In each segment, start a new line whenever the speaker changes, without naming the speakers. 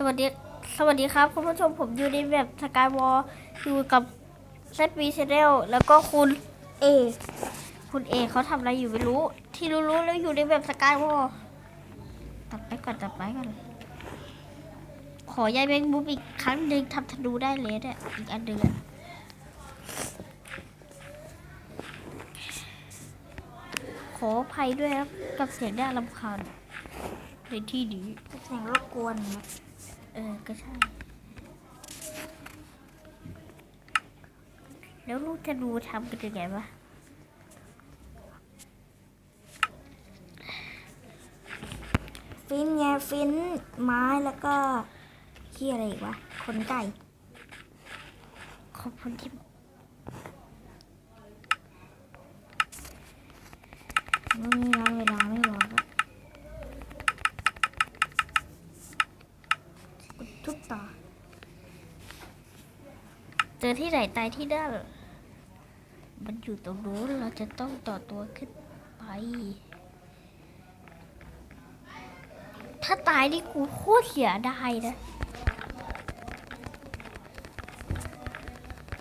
สวัสดี สวัสดีครับ คุณผู้ชมผมอยู่ในแบบสกายวอลอยู่กับเซตวีเชเดลแล้วก็คุณเอ คุณเอเขาทำอะไรอยู่ไม่รู้ ที่รู้ๆแล้วอยู่ในแบบสกายวอลตัดไปก่อนตัดไปก่อน ขอยายแมงมุมอีกครั้งหนึ่งทำธนูได้เลยเนี่ยอีกอันหนึ่งอะขออภัยด้วยครับกับเสียงน่ารำคาญ ในที่นี้
เสียงรบกวนนะ
เออ ก็ใช่ แล้วลูกจะดูทำกันยังไงวะ
ฟินไงฟินไม้แล้วก็ที่อะไรอีกวะขนไก่
ขอบคุณที่
ไม่มีร้านเวลาไม่บอกอะกด ทุบต่อ
เจอที่ไหนตายที่นั่นมันอยู่ตรงนู้นเราจะต้องต่อตัวขึ้นไป ถ้าตายนี่กูโคตรเสียดายนะ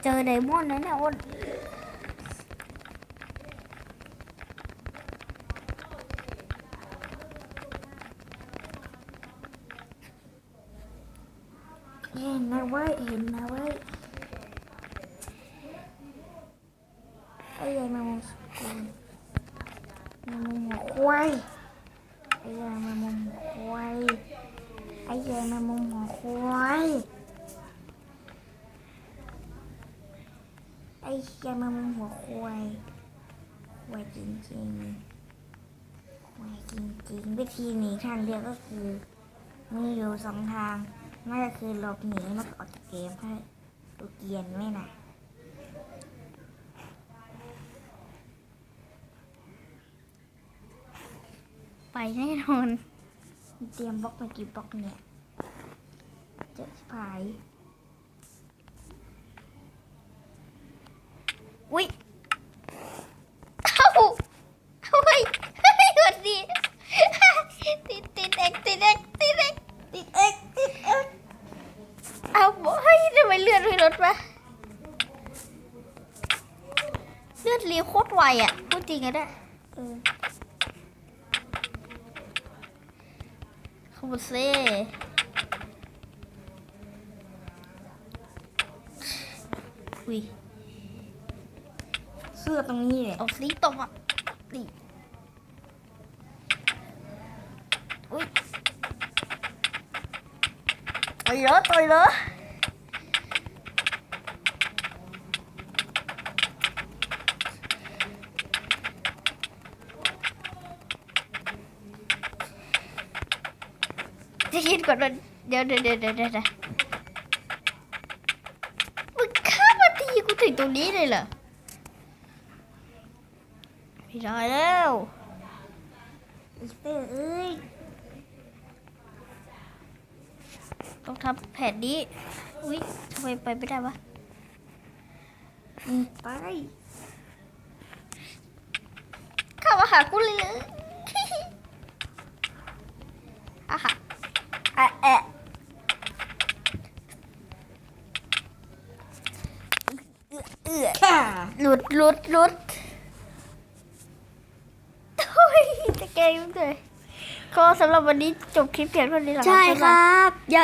เจอไดมอนด์นะเนี่ยอ้น
เห็นนะเว้ยเห็นนะเว้ยไอ้ยายแมงมุมสกุลมงมุมหัวควายไอ้ยายแมงมุมหัวควายไอ้ยายแมงมุมหัวควายไอ้ยายแมงมุมหัวควายควายจริงๆควายจริงๆวิธีหนีทางเดียวก็คือมีอยู่สองทาง นั่นก็คือหลบหนีมันออกจากเกมให้ดูเกียนไหมนะ
ไปแน่นอน
เตรียมบล็อกมากี่บล็อกเนี่ยเจะผาย
อุ้ยเอ้าเฮ้ยเฮ้ยสวัสดี ติดติดเอ็กติดเอ็กติดเอ็ก
ติดเอ็กติดเอ็ก
เอาเฮ้ยทำไม เลือดไม่ลดวะเลือดรีโคตรไวอะพูดจริงอะเนี่ย
เออ
ขอบคุณเซ่อุ้ย
เสื้อตรงนี้เลย
เอาสีตกอะนี่อุ้ยต่อยเหรอต่อยเหร จะยินก่อนมันเดี๋ยวเดี๋ยวเดี๋ยวเดี๋ยวเดี๋ยวมึงข้ามมาตีกูถึงตรงนี้เลยเหรอไม่ได้แล้ว
อีเสื้อเอ้ย
ต้องทำแผนนี้อุ๊ยทำไมไปไม่ได้วะ
อืมไป
เข้ามาหากูเลยเหรอ อาหาอะ แอะเอือหลุดหลุดหลุดโอ้ยจะเก่งเลยก็สำหรับวันนี้จบคลิปเพียงเท่านี้แหละ
ใช่ครับอย่า